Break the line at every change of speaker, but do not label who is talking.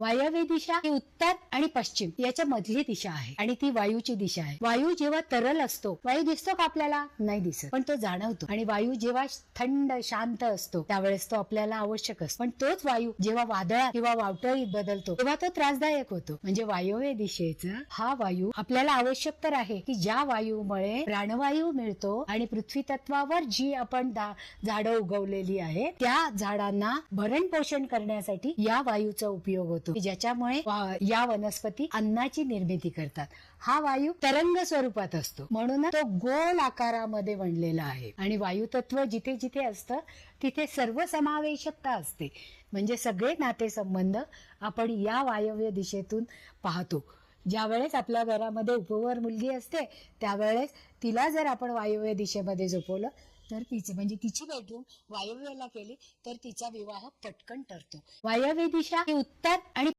वायव्य दिशा ही उत्तर आणि पश्चिम याच्या मधली दिशा आहे. आणि ती वायूची दिशा आहे. वायू जेव्हा तरल असतो वायू दिसतो का आपल्याला? नाही दिसत. पण तो जाणवतो. आणि वायू जेव्हा थंड शांत असतो त्यावेळेस तो आपल्याला आवश्यक असतो. पण तोच वायू जेव्हा वादळात किंवा वावटळीत बदलतो तेव्हा तो त्रासदायक होतो. म्हणजे वायव्य दिशेचा हा वायू आपल्याला आवश्यक तर आहे की ज्या वायूमुळे प्राणवायू मिळतो आणि पृथ्वी तत्वावर जी आपण झाडं उगवलेली आहे त्या झाडांना भरण पोषण करण्यासाठी या वायूचा उपयोग होतो. होतो ज्याच्यामुळे या वनस्पती अन्नाची निर्मिती करतात. हा वायू तरंग स्वरूपात असतो. म्हणून तो गोल आकारामध्ये बनलेला आहे. आणि वायू तत्व जिथे जिथे असतं तिथे सर्व समावेशकता असते. म्हणजे सगळे नातेसंबंध आपण या वायव्य दिशेतून पाहतो. ज्या वेळेस आपल्या घरामध्ये उपवर मुलगी असते त्यावेळेस तिला जर आपण वायव्य दिशेमध्ये झोपवलं तर तिचे म्हणजे तिची बेडरूम वायव्याला केली तर तिचा विवाह पटकन ठरतो वायव्य दिशा ही उत्तर आणि